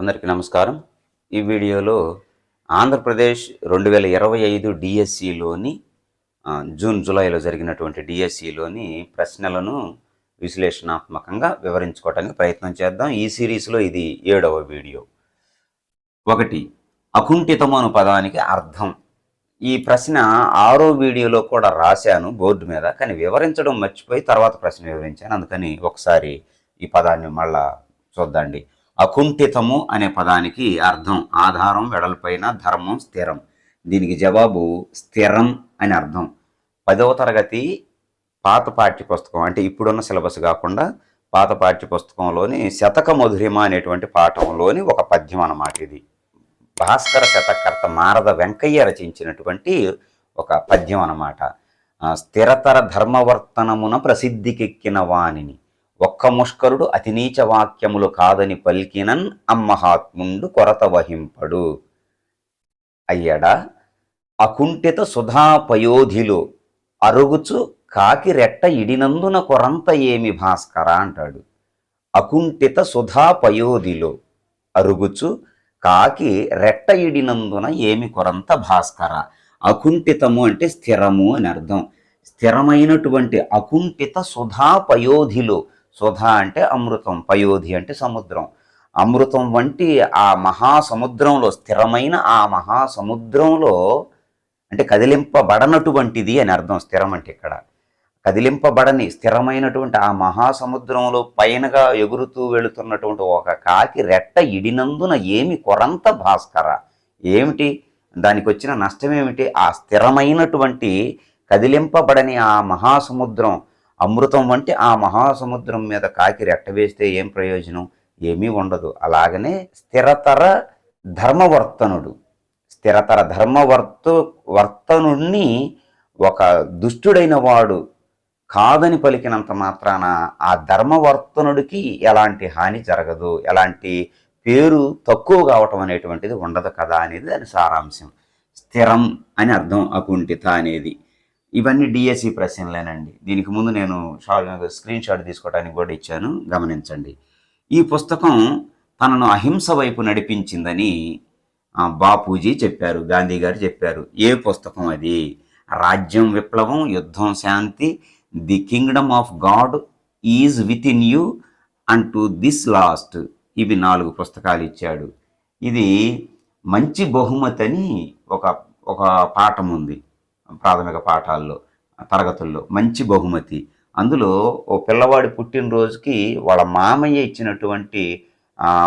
అందరికీ నమస్కారం. ఈ వీడియోలో ఆంధ్రప్రదేశ్ రెండు వేల ఇరవై ఐదు డిఎస్సిలోని జూన్ జూలైలో జరిగినటువంటి డిఎస్సిలోని ప్రశ్నలను విశ్లేషణాత్మకంగా వివరించుకోవడానికి ప్రయత్నం చేద్దాం. ఈ సిరీస్లో ఇది ఏడవ వీడియో. ఒకటి అకుంఠితము అను పదానికి అర్థం. ఈ ప్రశ్న ఆరో వీడియోలో కూడా రాశాను బోర్డు మీద కానీ వివరించడం మర్చిపోయి తర్వాత ప్రశ్న వివరించాను. అందుకని ఒకసారి ఈ పదాన్ని మళ్ళా చూద్దండి. అకుంఠితము అనే పదానికి అర్థం ఆధారం వెడల్పైన ధర్మం స్థిరం. దీనికి జవాబు స్థిరం అని అర్థం. పదవ తరగతి పాత పాఠ్య పుస్తకం అంటే ఇప్పుడున్న సిలబస్ కాకుండా పాత పాఠ్య పుస్తకంలోని శతక మధురిమ అనేటువంటి పాఠంలోని ఒక పద్యం అన్నమాట ఇది. భాస్కర శతకర్త మారద వెంకయ్య రచించినటువంటి ఒక పద్యం అన్నమాట. స్థిరతర ధర్మవర్తనమున ప్రసిద్ధికెక్కిన వాణిని ఒక్క ముష్కరుడు అతి నీచ వాక్యములు కాదని పలికినన్ అమ్మహాత్ముండు కొరత వహింపడు. అయ్యడ! అకుంఠిత సుధాపయోధిలో అరుగుచు కాకి రెట్ట ఇడినందున కొరంత ఏమి భాస్కర అంటాడు. అకుంఠిత సుధాపయోధిలో అరుగుచు కాకి రెట్ట ఇడినందున ఏమి కొరంత భాస్కర? అకుంఠితము అంటే స్థిరము అని అర్థం. స్థిరమైనటువంటి అకుంఠిత సుధాపయోధిలో సుధా అంటే అమృతం పయోధి అంటే సముద్రం. అమృతం వంటి ఆ మహాసముద్రంలో స్థిరమైన ఆ మహాసముద్రంలో అంటే కదిలింపబడనటువంటిది అని అర్థం స్థిరం అంటే ఇక్కడ. కదిలింపబడని స్థిరమైనటువంటి ఆ మహాసముద్రంలో పైనగా ఎగురుతూ వెళుతున్నటువంటి ఒక కాకి రెట్ట ఇడినందున ఏమి కొరంత భాస్కర. ఏమిటి? దానికి వచ్చిన నష్టం ఏమిటి? ఆ స్థిరమైనటువంటి కదిలింపబడని ఆ మహాసముద్రం అమృతం వంటి ఆ మహాసముద్రం మీద కాకి రెట్ట వేస్తే ఏం ప్రయోజనం? ఏమీ ఉండదు. అలాగనే స్థిరతర ధర్మవర్తనుడు. స్థిరతర ధర్మవర్త వర్తనుణ్ణి ఒక దుష్టుడైన వాడు కాదని పలికినంత మాత్రాన ఆ ధర్మవర్తనుడికి ఎలాంటి హాని జరగదు. ఎలాంటి పేరు తక్కువ కావటం అనేటువంటిది ఉండదు కదా అనేది దాని సారాంశం. స్థిరం అని అర్థం అకుంఠిత అనేది. ఇవన్నీ డిఎస్సి ప్రశ్నలేనండి. దీనికి ముందు నేను షార్ట్ స్క్రీన్ షాట్ తీసుకోవడానికి కూడా ఇచ్చాను. గమనించండి. ఈ పుస్తకం తనను అహింస వైపు నడిపించిందని బాపూజీ చెప్పారు గాంధీ గారు చెప్పారు. ఏ పుస్తకం అది? రాజ్యం విప్లవం యుద్ధం శాంతి the kingdom of God is within you and to this last. ఇవి నాలుగు పుస్తకాలు ఇచ్చాడు. ఇది మంచి బహుమతి అని ఒక ఒక పాఠం ఉంది. ప్రాథమిక పాఠాల్లో తరగతుల్లో మంచి బహుమతి. అందులో ఓ పిల్లవాడి పుట్టినరోజుకి వాళ్ళ మామయ్య ఇచ్చినటువంటి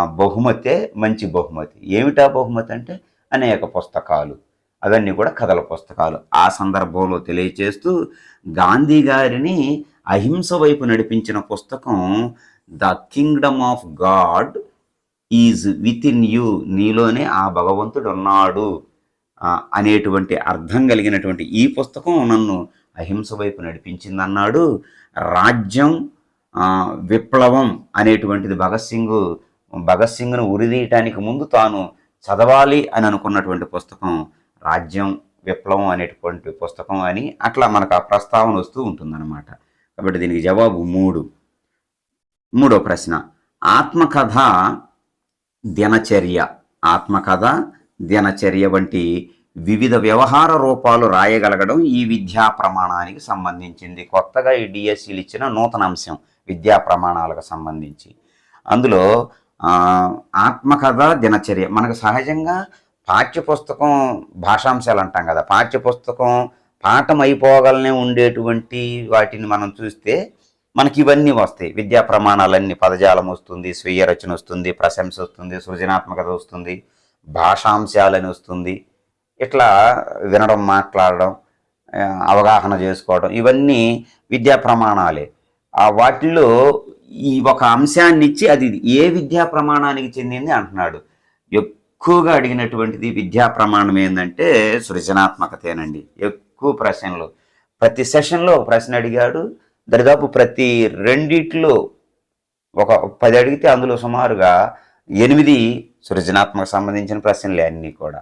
బహుమతే మంచి బహుమతి. ఏమిటా బహుమతి అంటే అనేక పుస్తకాలు. అవన్నీ కూడా కథల పుస్తకాలు. ఆ సందర్భంలో తెలియచేస్తూ గాంధీ గారిని అహింస వైపు నడిపించిన పుస్తకం the kingdom of God is within you. నీలోనే ఆ భగవంతుడు ఉన్నాడు. అనేటువంటి అర్థం కలిగినటువంటి ఈ పుస్తకం నన్ను అహింస వైపు నడిపించిందన్నాడు. రాజ్యం విప్లవం అనేటువంటిది భగత్ సింగ్ భగత్ సింగ్ను ఉరిదీయటానికి ముందు తాను చదవాలి అని అనుకున్నటువంటి పుస్తకం రాజ్యం విప్లవం అనేటువంటి పుస్తకం అని అట్లా మనకు ఆ ప్రస్తావన వస్తూ ఉంటుందన్నమాట. కాబట్టి దీనికి జవాబు మూడు. మూడో ప్రశ్న. ఆత్మకథ దినచర్య. ఆత్మకథ దినచర్య వంటి వివిధ వ్యవహార రూపాలు రాయగలగడం ఈ విద్యా ప్రమాణానికి సంబంధించింది. కొత్తగా ఈ డిఎస్సీలు ఇచ్చిన నూతన అంశం విద్యా ప్రమాణాలకు సంబంధించి. అందులో ఆత్మకథ దినచర్య మనకు సహజంగా పాఠ్యపుస్తకం భాషాంశాలు అంటాం కదా. పాఠ్యపుస్తకం పాఠం అయిపోగలనే ఉండేటువంటి వాటిని మనం చూస్తే మనకి ఇవన్నీ వస్తాయి. విద్యా ప్రమాణాలన్నీ పదజాలం వస్తుంది స్వీయ రచన వస్తుంది ప్రశంస వస్తుంది సృజనాత్మకత వస్తుంది. భాషాంశాలని వస్తుంది. ఇట్లా వినడం మాట్లాడడం అవగాహన చేసుకోవడం ఇవన్నీ విద్యా ప్రమాణాలే. వాటిల్లో ఈ ఒక అంశాన్ని ఇచ్చి అది ఏ విద్యా ప్రమాణానికి చెందింది అంటున్నాడు. ఎక్కువగా అడిగినటువంటిది విద్యా ప్రమాణం ఏంటంటే సృజనాత్మకతేనండి. ఎక్కువ ప్రశ్నలు. ప్రతి సెషన్లో ఒక ప్రశ్న అడిగాడు. దరిదాపు ప్రతి రెండిట్లో ఒక పది అడిగితే అందులో సుమారుగా ఎనిమిది సృజనాత్మక సంబంధించిన ప్రశ్నలే అన్నీ కూడా.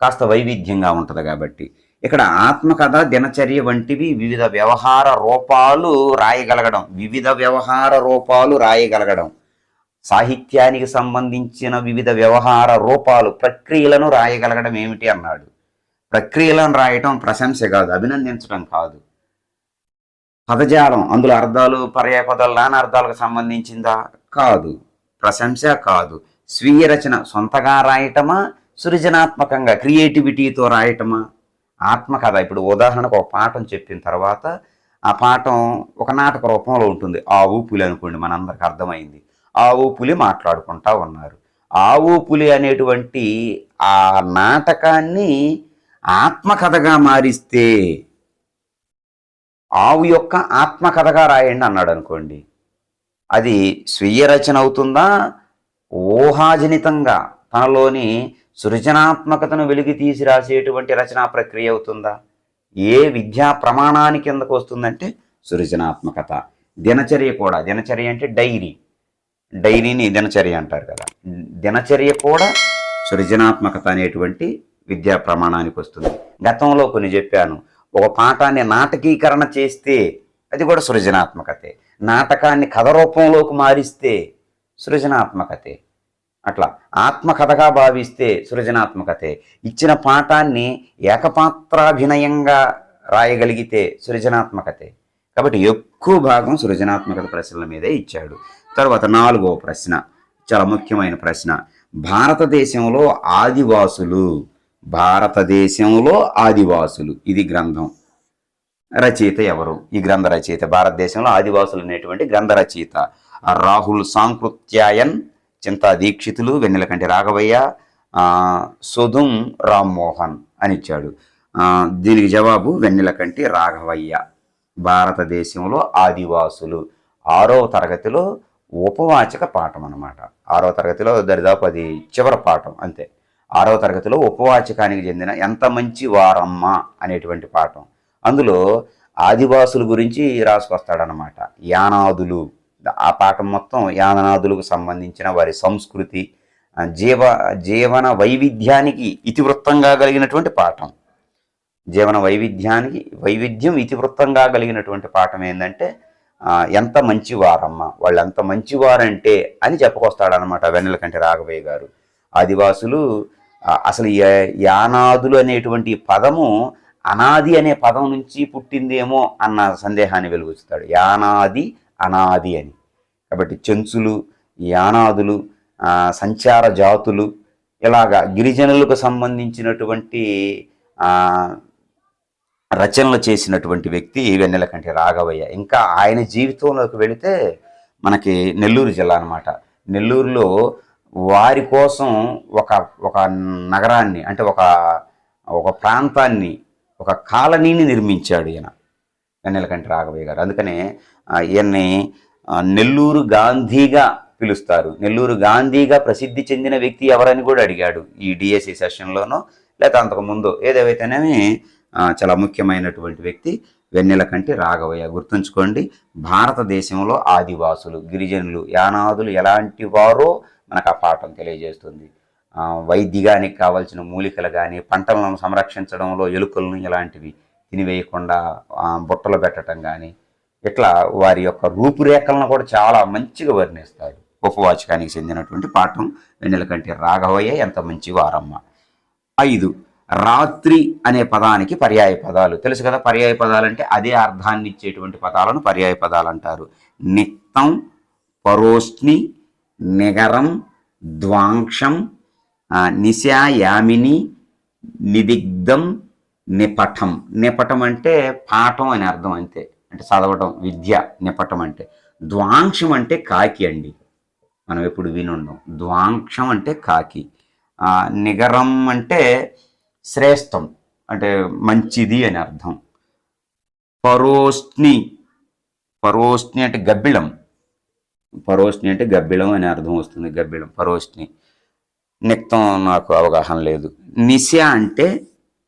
కాస్త వైవిధ్యంగా ఉంటుంది కాబట్టి. ఇక్కడ ఆత్మకథ దినచర్య వంటివి వివిధ వ్యవహార రూపాలు రాయగలగడం. వివిధ వ్యవహార రూపాలు రాయగలగడం. సాహిత్యానికి సంబంధించిన వివిధ వ్యవహార రూపాలు ప్రక్రియలను రాయగలగడం ఏమిటి అన్నాడు. ప్రక్రియలను రాయటం ప్రశంస కాదు అభినందించడం కాదు. పదజాలం అందులో అర్థాలు పర్యాపదాలు లాని అర్థాలకు సంబంధించిందా? కాదు. ప్రశంస కాదు. స్వీయ రచన సొంతగా రాయటమా? సృజనాత్మకంగా క్రియేటివిటీతో రాయటమా? ఆత్మకథ. ఇప్పుడు ఉదాహరణకు ఒక పాఠం చెప్పిన తర్వాత ఆ పాఠం ఒక నాటక రూపంలో ఉంటుంది. ఆవు పులి అనుకోండి మనందరికి అర్థమైంది. ఆవు పులి మాట్లాడుకుంటా ఉన్నారు. ఆవు పులి అనేటువంటి ఆ నాటకాన్ని ఆత్మకథగా మారిస్తే ఆవు యొక్క ఆత్మకథగా రాయండి అన్నాడు అనుకోండి. అది స్వీయ రచన అవుతుందా? ఊహాజనితంగా తనలోని సృజనాత్మకతను వెలికి తీసి రాసేటువంటి రచనా ప్రక్రియ అవుతుందా? ఏ విద్యా ప్రమాణాని కిందకు వస్తుందంటే సృజనాత్మకత. దినచర్య కూడా దినచర్య అంటే డైరీ. డైరీని దినచర్య అంటారు కదా. దినచర్య కూడా సృజనాత్మకత అనేటువంటి విద్యా ప్రమాణానికి వస్తుంది. గతంలో కొన్ని చెప్పాను. ఒక పాఠాన్ని నాటకీకరణ చేస్తే అది కూడా సృజనాత్మకతే. నాటకాన్ని కథ రూపంలోకి మారిస్తే సృజనాత్మకతే. అట్లా ఆత్మకథగా భావిస్తే సృజనాత్మకతే. ఇచ్చిన పాఠాన్ని ఏకపాత్రాభినయంగా రాయగలిగితే సృజనాత్మకతే. కాబట్టి ఎక్కువ భాగం సృజనాత్మకత ప్రశ్నల మీదే ఇచ్చాడు. తర్వాత నాలుగవ ప్రశ్న చాలా ముఖ్యమైన ప్రశ్న. భారతదేశంలో ఆదివాసులు భారతదేశంలో ఆదివాసులు. ఇది గ్రంథం. రచయిత ఎవరు? ఈ గ్రంథ రచయిత భారతదేశంలో ఆదివాసులు అనేటువంటి గ్రంథ రచయిత. రాహుల్ సాంకృత్యాయన్ చింతా దీక్షితులు వెన్నెలకంటి రాఘవయ్య సుధుం రామ్మోహన్ అని ఇచ్చాడు. దీనికి జవాబు వెన్నెలకంటి రాఘవయ్య. భారతదేశంలో ఆదివాసులు. ఆరవ తరగతిలో ఉపవాచక పాఠం అనమాట ఆరవ తరగతిలో దరిదాపు అది చివరి పాఠం అంతే. ఆరవ తరగతిలో ఉపవాచకానికి చెందిన ఎంత మంచి వారమ్మ అనేటువంటి పాఠం. అందులో ఆదివాసుల గురించి రాసుకొస్తాడనమాట యానాదులు. ఆ పాఠం మొత్తం యానాదులకు సంబంధించిన వారి సంస్కృతి జీవ జీవన వైవిధ్యానికి ఇతివృత్తంగా కలిగినటువంటి పాఠం. జీవన వైవిధ్యానికి వైవిధ్యం ఇతివృత్తంగా కలిగినటువంటి పాఠం ఏంటంటే ఎంత మంచివారమ్మ వాళ్ళు ఎంత మంచివారంటే అని చెప్పుకొస్తాడనమాట వెన్నెలకంటి రాఘవయ్య గారు. ఆదివాసులు అసలు యానాదులు అనేటువంటి పదము అనాది అనే పదం నుంచి పుట్టిందేమో అన్న సందేహాన్ని వెలుగుస్తాడు. యానాది అనాది అని. కాబట్టి చెంచులు యానాదులు సంచార జాతులు ఇలాగా గిరిజనులకు సంబంధించినటువంటి రచనలు చేసినటువంటి వ్యక్తి వెన్నెలకంటి రాఘవయ్య. ఇంకా ఆయన జీవితంలోకి వెళితే మనకి నెల్లూరు జిల్లా అనమాట నెల్లూరులో వారి కోసం ఒక ఒక నగరాన్ని అంటే ఒక ఒక ప్రాంతాన్ని ఒక కాలనీని నిర్మించాడు ఈయన వెన్నెలకంటి రాఘవయ్య గారు. అందుకనే ఈయన్ని నెల్లూరు గాంధీగా పిలుస్తారు. నెల్లూరు గాంధీగా ప్రసిద్ధి చెందిన వ్యక్తి ఎవరని కూడా అడిగాడు ఈ డిఎస్సి సెషన్లోనో లేకపోతే అంతకుముందు ఏదేవైతేనేమి చాలా ముఖ్యమైనటువంటి వ్యక్తి వెన్నెలకంటి రాఘవయ్య. గుర్తుంచుకోండి భారతదేశంలో ఆదివాసులు గిరిజనులు యానాదులు ఎలాంటి వారో మనకు ఆ పాఠం తెలియజేస్తుంది. ఆ, వైద్యానికి కావాల్సిన మూలికలు కానీ పంటలను సంరక్షించడంలో ఎలుకలను ఇలాంటివి తినివేయకుండా బుట్టలు పెట్టడం కానీ ఇట్లా వారి యొక్క రూపురేఖలను కూడా చాలా మంచిగా వర్ణిస్తాడు ఉపవాచకానికి చెందినటువంటి పాఠం వెన్నెలకంటి రాఘవయ్య ఎంత మంచి వారమ్మ. ఐదు రాత్రి అనే పదానికి పర్యాయ పదాలు. తెలుసు కదా పర్యాయ పదాలు అంటే అదే అర్థాన్ని ఇచ్చేటువంటి పదాలను పర్యాయ పదాలు అంటారు. నిత్తం పరోష్ని నిగరం ద్వాంక్షం నిశాయామిని నిదిగ్ధం నిపటం నిపటం అంటే పాఠం అని అర్థం అంతే. అంటే చదవటం విద్య నిపటం అంటే. ద్వాంక్షం అంటే కాకి అండి. మనం ఎప్పుడు వినుండం. ద్వాంక్షం అంటే కాకి. నిగరం అంటే శ్రేష్టం. అంటే మంచిది అని అర్థం. పరోష్ణి. పరోష్ణి అంటే గబ్బిళం. పరోష్ణి అంటే గబ్బిళం అని అర్థం వస్తుంది గబ్బిళం. పరోష్ణి. నిక్తం నాకు అవగాహన లేదు. నిశ అంటే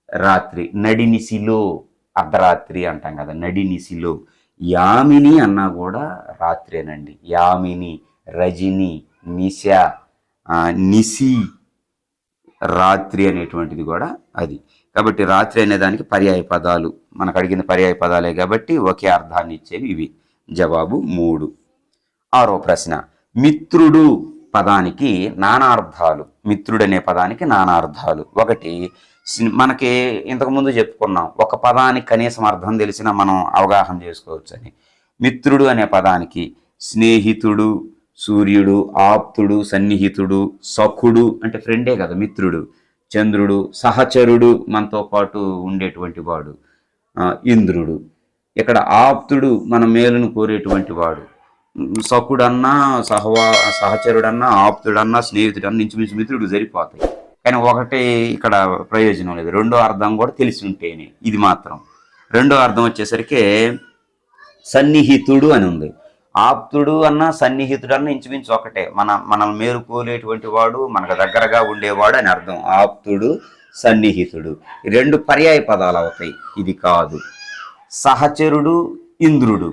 రాత్రి నడినిసిలో అర్ధరాత్రి అంటాం కదా నడినిసిలో యామిని అన్నా కూడా రాత్రేనండి. యామిని రజిని నిశ నిసి రాత్రి అనేటువంటిది కూడా అది. కాబట్టి రాత్రి అనే దానికి పర్యాయ పదాలు మనకు అడిగిన పర్యాయ పదాలే కాబట్టి ఒకే అర్థాన్ని ఇచ్చేవి ఇవి. జవాబు మూడు. ఆరో ప్రశ్న మిత్రుడు పదానికి నానార్థాలు మిత్రుడనే పదానికి నానార్థాలు. ఒకటి మనకి ఇంతకుముందు చెప్పుకున్నాం ఒక పదానికి కనీసం అర్థం తెలిసినా మనం అవగాహన చేసుకోవచ్చు అని మిత్రుడు అనే పదానికి స్నేహితుడు సూర్యుడు ఆప్తుడు సన్నిహితుడు సఖుడు అంటే ఫ్రెండే కదా మిత్రుడు చంద్రుడు సహచరుడు మనతో పాటు ఉండేటువంటి వాడు ఇంద్రుడు. ఇక్కడ ఆప్తుడు మన మేలును కోరేటువంటి వాడు. సకుడన్నా సహవా సహచరుడన్నా ఆప్తుడన్నా స్నేహితుడన్నా ఇంచుమించు మిత్రుడు సరిపోతాయి. కానీ ఒకటి ఇక్కడ ప్రయోజనం లేదు. రెండో అర్థం కూడా తెలిసి ఉంటేనే ఇది మాత్రం. రెండో అర్థం వచ్చేసరికి సన్నిహితుడు అని ఉంది. ఆప్తుడు అన్న సన్నిహితుడు అన్న ఇంచుమించు ఒకటే. మన మనం మేలుకోలేటువంటి వాడు మనకు దగ్గరగా ఉండేవాడు అని అర్థం. ఆప్తుడు సన్నిహితుడు. రెండు పర్యాయ పదాలు అవుతాయి. ఇది కాదు. సహచరుడు ఇంద్రుడు.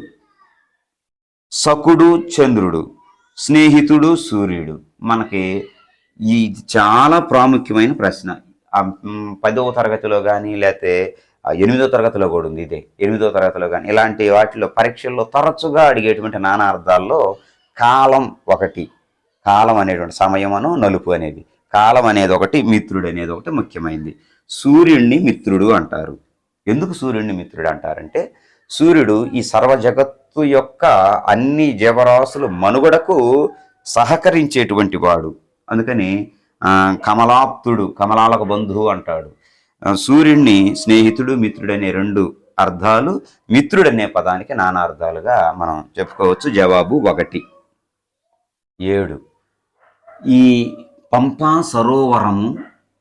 సకుడు చంద్రుడు స్నేహితుడు సూర్యుడు. మనకి ఈ చాలా ప్రాముఖ్యమైన ప్రశ్న. పదవ తరగతిలో కానీ లేకపోతే ఎనిమిదో తరగతిలో కూడా ఉంది ఇదే. ఎనిమిదో తరగతిలో కానీ ఇలాంటి వాటిలో పరీక్షల్లో తరచుగా అడిగేటువంటి నానా అర్థాల్లో కాలం ఒకటి. కాలం అనేటువంటి సమయమను నలుపు అనేది. కాలం అనేది ఒకటి మిత్రుడు అనేది ఒకటి ముఖ్యమైనది సూర్యుడిని మిత్రుడు అంటారు. ఎందుకు సూర్యుడిని మిత్రుడు అంటారంటే సూర్యుడు ఈ సర్వ జగత్తు యొక్క అన్ని జీవరాశులు మనుగడకు సహకరించేటువంటి వాడు. అందుకని కమలాప్తుడు కమలాలకు బంధువు అంటాడు. సూర్యుడిని స్నేహితుడు మిత్రుడనే రెండు అర్థాలు మిత్రుడనే పదానికి నానా అర్థాలుగా మనం చెప్పుకోవచ్చు. జవాబు ఒకటి. ఏడు. ఈ పంపా సరోవరము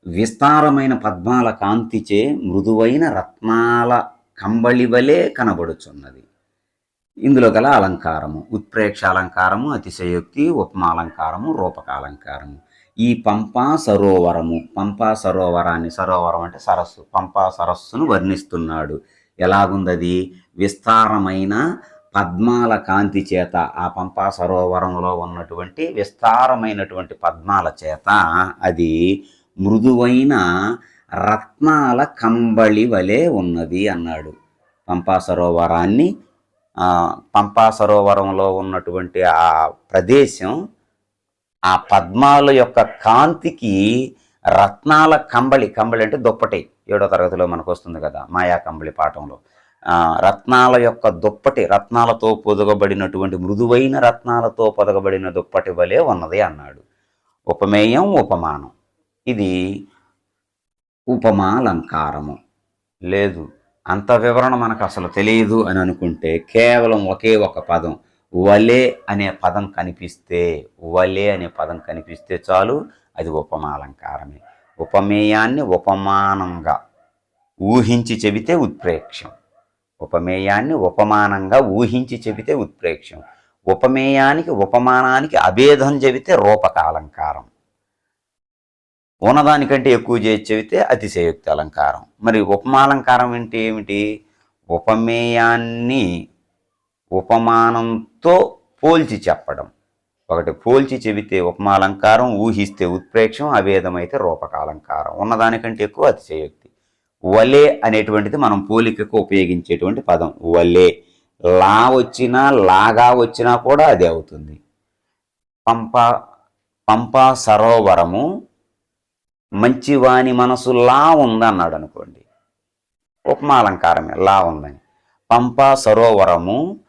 విస్తారమైన పద్మాల కాంతిచే మృదువైన రత్నాల కంబళి వలె కనబడుచున్నది. ఇందులో గల అలంకారము ఉత్ప్రేక్ష అలంకారము అతిశయోక్తి ఉపమాలంకారము రూపకాలంకారము ఈ పంపా సరోవరము పంపా సరోవరాన్ని సరోవరం అంటే సరస్సు పంపా సరస్సును వర్ణిస్తున్నాడు. ఎలాగుందది? విస్తారమైన పద్మాల కాంతి చేత ఆ పంపా సరోవరంలో ఉన్నటువంటి విస్తారమైనటువంటి పద్మాల చేత అది మృదువైన రత్నాల కంబళి వలె ఉన్నది అన్నాడు. పంపా సరోవరాన్ని పంపా సరోవరంలో ఉన్నటువంటి ఆ ప్రదేశం ఆ పద్మాల యొక్క కాంతికి రత్నాల కంబళి కంబళి అంటే దుప్పటి. ఏడో తరగతిలో మనకు వస్తుంది కదా మాయా కంబళి పాఠంలో. రత్నాల యొక్క దుప్పటి రత్నాలతో పొదగబడినటువంటి మృదువైన రత్నాలతో పొదగబడిన దుప్పటి వలె ఉన్నది అన్నాడు. ఉపమేయం ఉపమానం. ఇది ఉపమాలంకారము. లేదు అంత వివరణ మనకు అసలు తెలియదు అని అనుకుంటే కేవలం ఒకే ఒక పదం. వలే అనే పదం కనిపిస్తే వలే అనే పదం కనిపిస్తే చాలు అది ఉపమాలంకారమే. ఉపమేయాన్ని ఉపమానంగా ఊహించి చెబితే ఉత్ప్రేక్షం. ఉపమేయాన్ని ఉపమానంగా ఊహించి చెబితే ఉత్ప్రేక్షం. ఉపమేయానికి ఉపమానానికి అభేదం చెబితే రూపకాలంకారం. ఉన్నదానికంటే ఎక్కువ చేసి చెబితే అతిశయోక్తి అలంకారం. మరి ఉపమాలంకారం అంటే ఏమిటి? ఉపమేయాన్ని ఉపమానంతో పోల్చి చెప్పడం. ఒకటి పోల్చి చెబితే ఉపమాలంకారం ఊహిస్తే ఉత్ప్రేక్షం అభేదమైతే రూపకాలంకారం. ఉన్నదానికంటే ఎక్కువ అతిశయోక్తి. వలే అనేటువంటిది మనం పోలికకు ఉపయోగించేటువంటి పదం. వలే. లా వచ్చినా లాగా వచ్చినా కూడా అదే అవుతుంది. పంప పంపా సరోవరము మంచివాని మనసు లా ఉందన్నాడు అనుకోండి. ఉపమాలంకారమే లా ఉందని. పంపా సరోవరము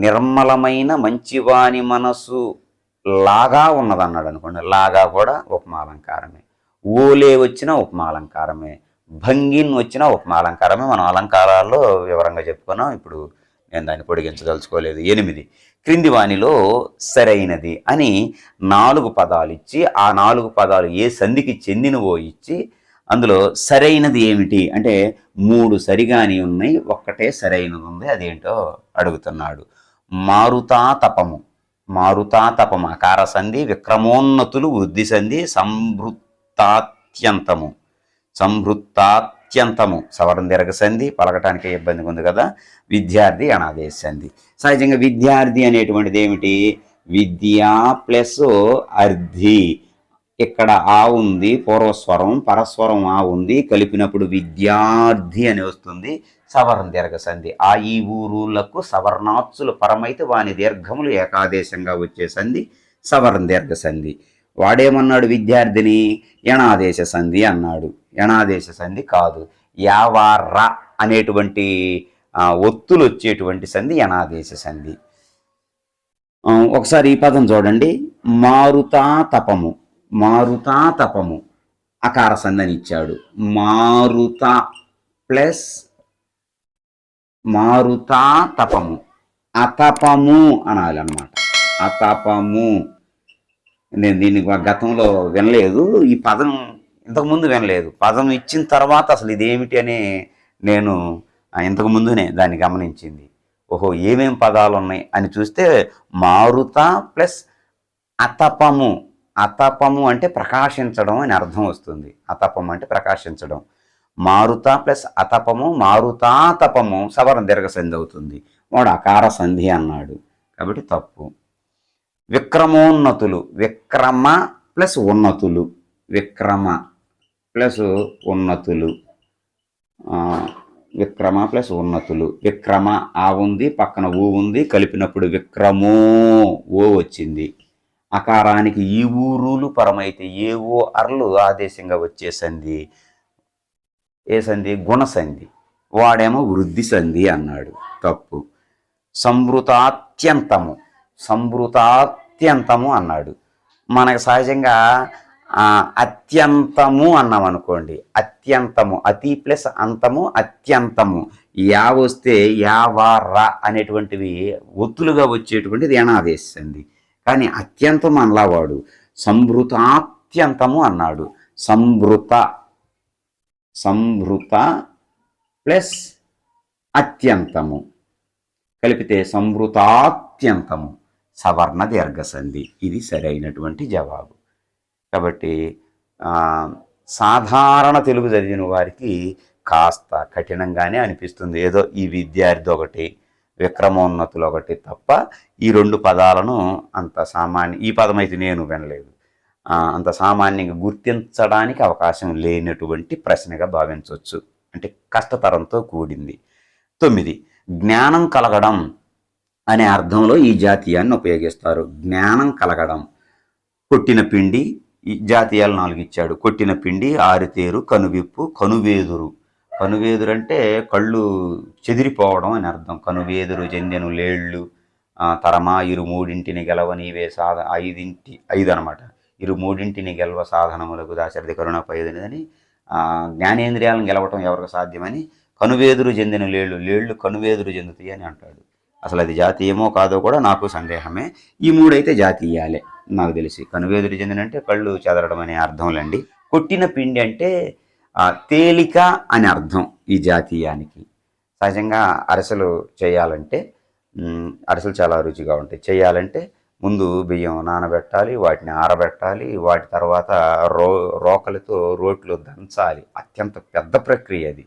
నిర్మలమైన మంచివాని మనసు లాగా ఉన్నదన్నాడు అనుకోండి. లాగా కూడా ఉపమాలంకారమే. ఓలే వచ్చిన ఉపమాలంకారమే. భంగిన్ వచ్చిన ఉపమాలంకారమే. మనం అలంకారాల్లో వివరంగా చెప్పుకున్నాం. ఇప్పుడు నేను దాన్ని పొడిగించదలుచుకోలేదు. ఎనిమిది. క్రింది వానిలో సరైనది అని నాలుగు పదాలు ఇచ్చి ఆ నాలుగు పదాలు ఏ సంధికి చెందినవో ఇచ్చి అందులో సరైనది ఏమిటి? అంటే మూడు సరిగాని ఉన్నాయి ఒక్కటే సరైనది ఉంది అదేంటో అడుగుతున్నాడు. మారుతా తపము. మారుతా తపము. అకార సంధి విక్రమోన్నతులు వృద్ధి సంధి సంభృత్తాత్యంతము అత్యంతము. సవరం దీర్ఘ సంధి పలకటానికి ఇబ్బందిగా ఉంది కదా. విద్యార్థి అనాదేశ సంధి. సహజంగా విద్యార్థి అనేటువంటిది ఏమిటి? విద్యా ప్లస్ అర్ధి. ఇక్కడ ఆ ఉంది పూర్వస్వరం పరస్వరం ఆ ఉంది కలిపినప్పుడు విద్యార్థి అని వస్తుంది సవర్ణ దీర్ఘ సంధి. ఆ ఈ ఊరులకు సవర్ణాత్సులు పరమైతే వాని దీర్ఘములు ఏకాదేశంగా వచ్చే సంధి సవర్ణ దీర్ఘ సంధి. వాడేమన్నాడు విద్యార్థిని? యణాదేశ సంధి అన్నాడు. యణాదేశ సంధి కాదు. యావార అనేటువంటి ఒత్తులు వచ్చేటువంటి సంధి యణాదేశ సంధి. ఒకసారి ఈ పదం చూడండి. మారుతా తపము. మారుతా తపము. అకార సందని ఇచ్చాడు. మారుత ప్లస్ మారుతా తపము. అతపము అనాలన్నమాట. అతపము. నేను దీన్ని గతంలో వినలేదు. ఈ పదం ఇంతకుముందు వినలేదు. పదం ఇచ్చిన తర్వాత అసలు ఇదేమిటి అని నేను ఇంతకుముందునే ఇంతకు ముందునే దాన్ని గమనించింది. ఓహో ఏమేం పదాలు ఉన్నాయి అని చూస్తే మారుత ప్లస్ అతపము. అతపము అంటే ప్రకాశించడం అని అర్థం వస్తుంది. అతపం అంటే ప్రకాశించడం. మారుత ప్లస్ అతపము మారుతాతపము సవరణ దీర్ఘ సంధి అవుతుంది. వాడు అకార సంధి అన్నాడు. కాబట్టి తప్పు. విక్రమోన్నతులు. విక్రమ ప్లస్ ఉన్నతులు. విక్రమ ప్లస్ ఉన్నతులు. విక్రమ ప్లస్ ఉన్నతులు. విక్రమ ఆ ఉంది పక్కన ఊ ఉంది కలిపినప్పుడు విక్రమో ఓ వచ్చింది. అకారానికి ఈ ఊరులు పరమైతే ఏ ఓ అర్లు ఆదేశంగా వచ్చే సంధి? ఏ సంధి? గుణసంధి వాడేమో వృద్ధి సంధి అన్నాడు. తప్పు. సంవృతాత్యంతము. అత్యంతము అన్నాడు. మనకు సహజంగా అత్యంతము అన్నాం అనుకోండి. అత్యంతము అతి ప్లస్ అంతము అత్యంతము. యా వస్తే యా వా రా అనేటువంటివి ఒత్తులుగా వచ్చేటువంటిది ఏనాదేశండి కానీ అత్యంతం అనలా వాడు. సంభృతాత్యంతము అన్నాడు. సంభృత సంభృత ప్లస్ అత్యంతము. కలిపితే సంభృతాత్యంతము. సవర్ణ దీర్ఘ సంధి ఇది సరైనటువంటి జవాబు. కాబట్టి సాధారణ తెలుగు చదివిన వారికి కాస్త కఠినంగానే అనిపిస్తుంది. ఏదో ఈ విద్యార్థి ఒకటి విక్రమోన్నతులు ఒకటి తప్ప ఈ రెండు పదాలను అంత సామాన్య ఈ పదమైతే నేను వినలేదు. అంత సామాన్యంగా గుర్తించడానికి అవకాశం లేనటువంటి ప్రశ్నగా భావించవచ్చు. అంటే కష్టతరంతో కూడింది. తొమ్మిది జ్ఞానం కలగడం అనే అర్థంలో ఈ జాతీయాన్ని ఉపయోగిస్తారు. జ్ఞానం కలగడం. కొట్టిన పిండి జాతీయాలు నాలుగు ఇచ్చాడు కొట్టిన పిండి ఆరితేరు కనువిప్పు కనువేదురు. కనువేదురు అంటే కళ్ళు చెదిరిపోవడం అని అర్థం. కనువేదురు జందెను లేళ్ళు తరమా ఇరు మూడింటిని గెలవ నీవే సాధ ఐదింటి ఐదు అనమాట ఇరు మూడింటిని గెలవ సాధనములకు దాశరథి కరుణపైదనిదని జ్ఞానేంద్రియాలను గెలవటం ఎవరికి సాధ్యమని కనువేదురు చెందిన లేళ్ళు లేళ్ళు కనువేదురు చెందుతాయి అని అంటాడు. అసలు అది జాతీయమో కాదో కూడా నాకు సందేహమే. ఈ మూడైతే జాతీయాలే నాకు తెలిసి. కనువేదులు చెందిన అంటే కళ్ళు చెదరడం అనే అర్థంలండి. కొట్టిన పిండి అంటే తేలిక అని అర్థం ఈ జాతీయానికి. సహజంగా అరసలు చేయాలంటే అరసలు చాలా రుచిగా ఉంటాయి. చేయాలంటే ముందు బియ్యం నానబెట్టాలి వాటిని ఆరబెట్టాలి వాటి తర్వాత రో రోకలతో రోట్లు దంచాలి. అత్యంత పెద్ద ప్రక్రియ అది.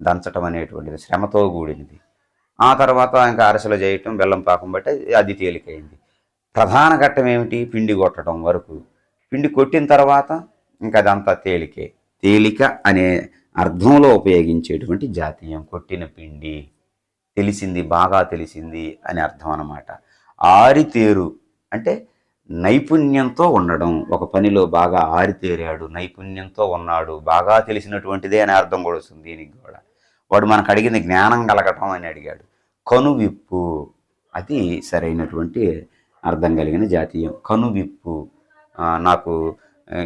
దంచటం అనేటువంటిది శ్రమతో కూడినది. ఆ తర్వాత ఇంకా అరసలు చేయటం బెల్లం పాకం బట్టి అది- తేలికైంది. ప్రధాన ఘట్టం ఏమిటి? పిండి కొట్టడం వరకు. పిండి కొట్టిన తర్వాత ఇంకా అదంతా తేలికే. తేలిక అనే అర్థంలో ఉపయోగించేటువంటి జాతీయం కొట్టిన పిండి. తెలిసింది బాగా తెలిసింది అని అర్థం అన్నమాట. ఆరితేరు అంటే నైపుణ్యంతో ఉండడం. ఒక పనిలో బాగా ఆరితేరాడు నైపుణ్యంతో ఉన్నాడు బాగా తెలిసినటువంటిదే అనే అర్థం కూడా వస్తుంది దీనికి కూడా. వాడు మనకు అడిగింది జ్ఞానం కలగటం అని అడిగాడు. కనువిప్పు. అది సరైనటువంటి అర్థం కలిగిన జాతీయం. కనువిప్పు. నాకు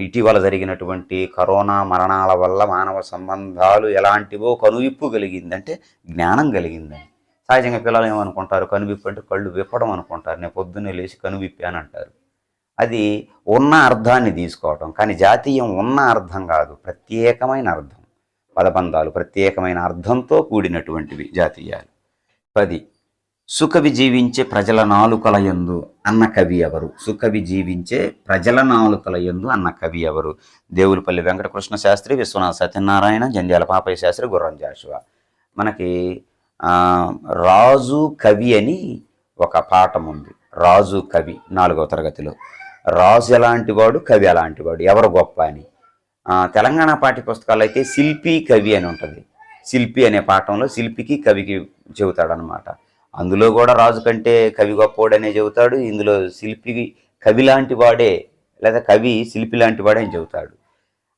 ఇటీవల జరిగినటువంటి కరోనా మరణాల వల్ల మానవ సంబంధాలు ఎలాంటివో కనువిప్పు కలిగిందంటే జ్ఞానం కలిగిందని సహజంగా పిల్లలు ఏమనుకుంటారు? కనువిప్పు అంటే కళ్ళు విప్పడం అనుకుంటారు. నేను పొద్దున్నే లేచి కనువిప్పాను అంటారు. అది ఉన్న అర్థాన్ని తీసుకోవటం. కానీ జాతీయం ఉన్న అర్థం కాదు. ప్రత్యేకమైన అర్థం. పదబంధాలు ప్రత్యేకమైన అర్థంతో కూడినటువంటివి జాతీయాలు. పది. సుఖవి జీవించే ప్రజల నాలుకల యందు అన్న కవి ఎవరు? సుఖవి జీవించే ప్రజల నాలుకల యందు అన్న కవి ఎవరు? దేవులపల్లి వెంకటకృష్ణ శాస్త్రి విశ్వనాథ సత్యనారాయణ జంధ్యాల పాపయ్య శాస్త్రి గుర్రం జాషువా. మనకి రాజు కవి అని ఒక పాఠం ఉంది. రాజు కవి నాలుగవ తరగతిలో. రాజు ఎలాంటి వాడు? కవి ఎలాంటి వాడు? ఎవరు గొప్ప అని. తెలంగాణ పాఠ్య పుస్తకాలు అయితే శిల్పి కవి అని ఉంటుంది. శిల్పి అనే పాఠంలో శిల్పికి కవికి చెబుతాడనమాట అందులో కూడా రాజు కంటే కవి గొప్పోడనే చెబుతాడు ఇందులో శిల్పి కవి లాంటి వాడే లేదా కవి శిల్పి లాంటి వాడే అని చెబుతాడు.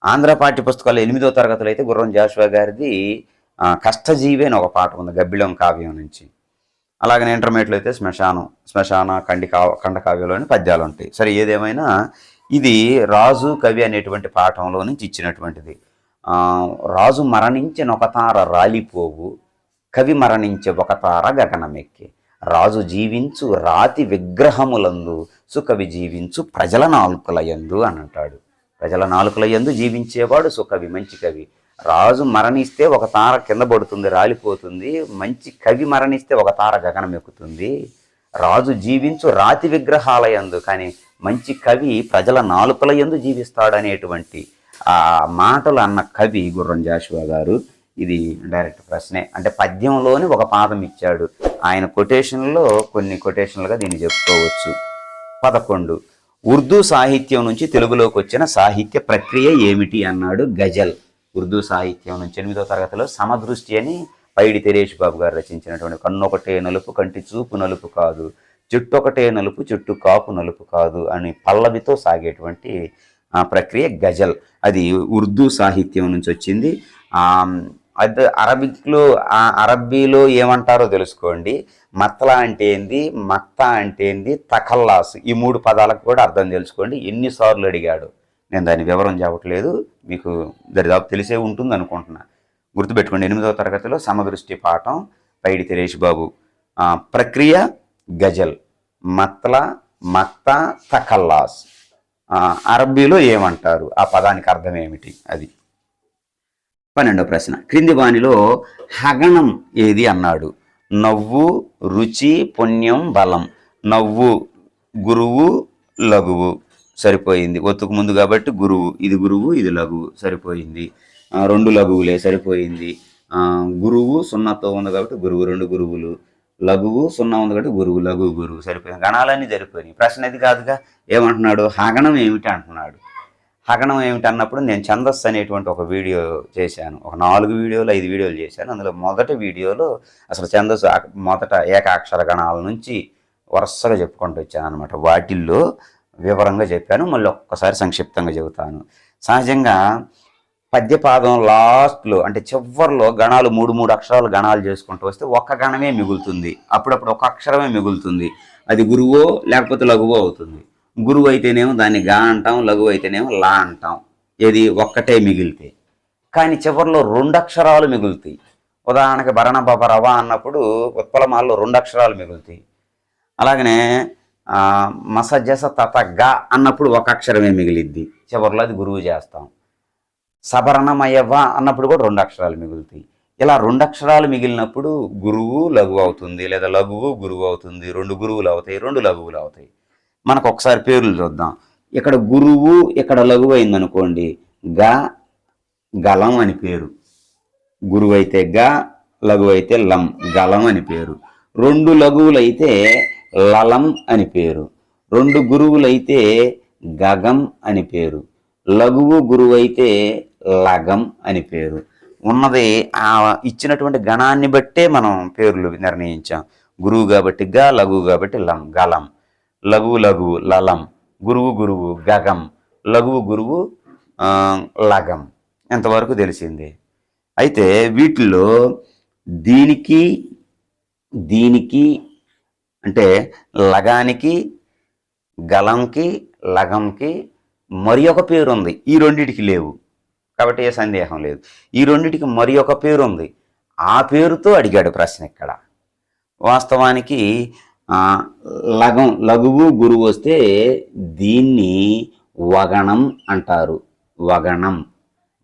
ఆంధ్ర పాఠ్య పుస్తకాలు ఎనిమిదో తరగతిలో అయితే గుర్రం జాషువా గారిది కష్టజీవి అని ఒక పాట ఉంది గబ్బిళం కావ్యం నుంచి. అలాగనే ఇంటర్మీడియట్లో అయితే శ్మశానం శ్మశాన కండి కా కావ్యంలోని పద్యాలు ఉంటాయి. సరే ఏదేమైనా ఇది రాజు కవి అనేటువంటి పాఠంలో నుంచి ఇచ్చినటువంటిది. రాజు మరణించిన ఒక తార రాలిపోవు కవి మరణించే ఒక తార గగనమెక్కి. రాజు జీవించు రాతి విగ్రహములందు సుకవి జీవించు ప్రజల నాలుకలయందు అని అంటాడు ప్రజల నాలుకలయందు జీవించేవాడు సుకవి మంచి కవి. రాజు మరణిస్తే ఒక తార కింద పడుతుంది రాలిపోతుంది. మంచి కవి మరణిస్తే ఒక తార గగనం ఎక్కుతుంది రాజు జీవించు రాతి విగ్రహాలయందు కానీ మంచి కవి ప్రజల నాలుకల యందు జీవిస్తాడనేటువంటి ఆ మాటలు అన్న కవి గుర్రం జాషువా గారు ఇది డైరెక్ట్ ప్రశ్నే. అంటే పద్యంలోని ఒక పాదం ఇచ్చాడు. ఆయన కొటేషన్లో కొన్ని కొటేషన్లుగా దీన్ని చెప్పుకోవచ్చు. పదకొండు. ఉర్దూ సాహిత్యం నుంచి తెలుగులోకి వచ్చిన సాహిత్య ప్రక్రియ ఏమిటి అన్నాడు గజల్. ఉర్దూ సాహిత్యం నుంచి ఎనిమిదో తరగతిలో సమదృష్టి అని పైడి తెరేష్ బాబు గారు రచించినటువంటి కన్నొకటే నలుపు కంటి చూపు నలుపు కాదు చెట్టు ఒకటే నలుపు చెట్టు కాపు నలుపు కాదు అని పల్లవితో సాగేటువంటి ఆ ప్రక్రియ గజల్. అది ఉర్దూ సాహిత్యం నుంచి వచ్చింది. అది అరబిక్లో అరబ్బీలో ఏమంటారో తెలుసుకోండి. మత్లా అంటే ఏంది? మక్తా అంటే ఏంది? తఖల్లాస్. ఈ మూడు పదాలకు కూడా అర్థం తెలుసుకోండి. ఎన్నిసార్లు అడిగాడు. నేను దాని వివరం చెప్పట్లేదు. మీకు దరిదాపు తెలిసే ఉంటుంది అనుకుంటున్నా. గుర్తుపెట్టుకోండి ఎనిమిదవ తరగతిలో సమదృష్టి పాఠం పైడి తెరేష్ బాబు. ప్రక్రియ గజల్. మత్లా మక్తా తఖల్లాస్. అరబ్బీలో ఏమంటారు? ఆ పదానికి అర్థం ఏమిటి అది? పన్నెండో ప్రశ్న. క్రింది వాణిలో హగణం ఏది అన్నాడు? నవ్వు రుచి పుణ్యం బలం. నవ్వు గురువు లఘువు. సరిపోయింది. ఒత్తుకు ముందు కాబట్టి గురువు. ఇది గురువు ఇది లఘువు. సరిపోయింది. రెండు లఘువులే సరిపోయింది. గురువు సున్నాతో ఉంది కాబట్టి గురువు. రెండు గురువులు. లఘువు సున్నా ఉంది కాబట్టి గురువు లఘువు గురువు సరిపోయింది. గణాలన్నీ సరిపోయినాయి. ప్రశ్న ఇది కాదుగా ఏమంటున్నాడు? హగణం ఏమిటి అంటున్నాడు. హగణం ఏమిటి అన్నప్పుడు నేను ఛందస్సు అనేటువంటి ఒక వీడియో చేశాను. ఒక నాలుగు వీడియోలు ఐదు వీడియోలు చేశాను. అందులో మొదటి వీడియోలో అసలు ఛందస్సు మొదట ఏకాక్షర గణాల నుంచి వరుసగా చెప్పుకుంటూ వచ్చాను అనమాట వాటిల్లో వివరంగా చెప్పాను. మళ్ళీ ఒక్కసారి సంక్షిప్తంగా చెబుతాను. సహజంగా పద్యపాదం లాస్ట్లో అంటే చివరిలో గణాలు మూడు మూడు అక్షరాలు గణాలు చేసుకుంటూ వస్తే ఒక్క గణమే మిగులుతుంది. అప్పుడప్పుడు ఒక అక్షరమే మిగులుతుంది. అది గురువో లేకపోతే లఘువో అవుతుంది. గురువు అయితేనేమో దాన్ని గా అంటాం లఘువు అయితేనేమో లా అంటాం. ఏది ఒక్కటే మిగిలితే. కానీ చివరిలో రెండు అక్షరాలు మిగులుతాయి. ఉదాహరణకి భరణ బబ రవ అన్నప్పుడు ఉత్పలమాల్లో రెండు అక్షరాలు మిగులుతాయి. అలాగనే మసజస తత గా అన్నప్పుడు ఒక అక్షరమే మిగిలిద్ది. చివరిలో అది గురువు చేస్తాం. సబరణమయవ అన్నప్పుడు కూడా రెండు అక్షరాలు మిగులుతాయి. ఇలా రెండు అక్షరాలు మిగిలినప్పుడు గురువు లఘువు అవుతుంది లేదా లఘువు గురువు అవుతుంది రెండు గురువులు అవుతాయి రెండు లఘువులు అవుతాయి. మనకు ఒకసారి పేర్లు చూద్దాం. ఇక్కడ గురువు ఇక్కడ లఘువు అయిందనుకోండి గా గలం అని పేరు. గురువు అయితే గా లఘువు అయితే లం గలం అని పేరు. రెండు లఘువులైతే లలం అని పేరు. రెండు గురువులైతే గగం అని పేరు. లఘువు గురువు అయితే లగం అని పేరు. ఉన్నది ఆ ఇచ్చినటువంటి గణాన్ని బట్టే మనం పేర్లు నిర్ణయించాం. గురువు కాబట్టి గా లఘువు కాబట్టి లం గలం లఘు లఘు లలం. గురువు గురువు గగం. లఘువు గురువు లగం. ఎంతవరకు తెలిసింది? అయితే వీటిల్లో దీనికి దీనికి అంటే లగానికి గలంకి లగంకి మరి ఒక పేరు ఉంది ఈ రెండిటికి లేవు. కాబట్టి ఏ సందేహం లేదు. ఈ రెండిటికి మరి ఒక పేరు ఉంది ఆ పేరుతో అడిగాడు ప్రశ్న ఇక్కడ. వాస్తవానికి లగం లఘువు గురువు వస్తే దీన్ని వగణం అంటారు. వగణం.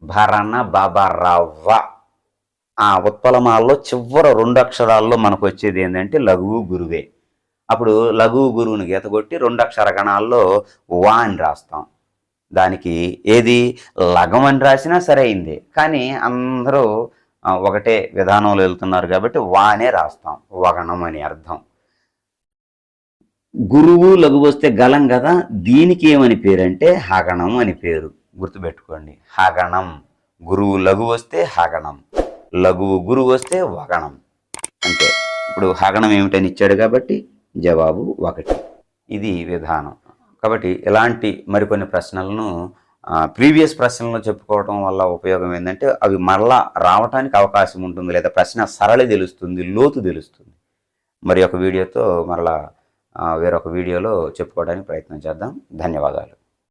భరణ బబరవ్వ. ఆ ఉత్పలమాల్లో చివర రెండు అక్షరాల్లో మనకు వచ్చేది ఏంటంటే లఘువు గురువే. అప్పుడు లఘువు గురువుని గీత కొట్టి రెండు అక్షర గణాల్లో వా అని రాస్తాం. దానికి ఏది లగం అని రాసినా సరైంది. కానీ అందరూ ఒకటే విధానంలో వెళ్తున్నారు కాబట్టి వానే రాస్తాం. వగణం అని అర్థం. గురువు లఘు వస్తే గలం కదా? దీనికి ఏమని పేరంటే హగణం అని పేరు. గుర్తుపెట్టుకోండి. హగణం. గురువు లఘు వస్తే హగణం. లఘువు గురువు వస్తే వగణం. అంటే ఇప్పుడు హగణం ఏమిటని ఇచ్చాడు కాబట్టి జవాబు ఒకటి. ఇది విధానం. కాబట్టి ఇలాంటి మరికొన్ని ప్రశ్నలను ప్రీవియస్ ప్రశ్నలను చెప్పుకోవడం వల్ల ఉపయోగం ఏంటంటే అవి మరలా రావటానికి అవకాశం ఉంటుంది లేదా ప్రశ్న సరళి తెలుస్తుంది లోతు తెలుస్తుంది. మరి ఒక వీడియోతో మరలా వేరొక వీడియోలో చెప్పుకోవడానికి ప్రయత్నం చేద్దాం. ధన్యవాదాలు.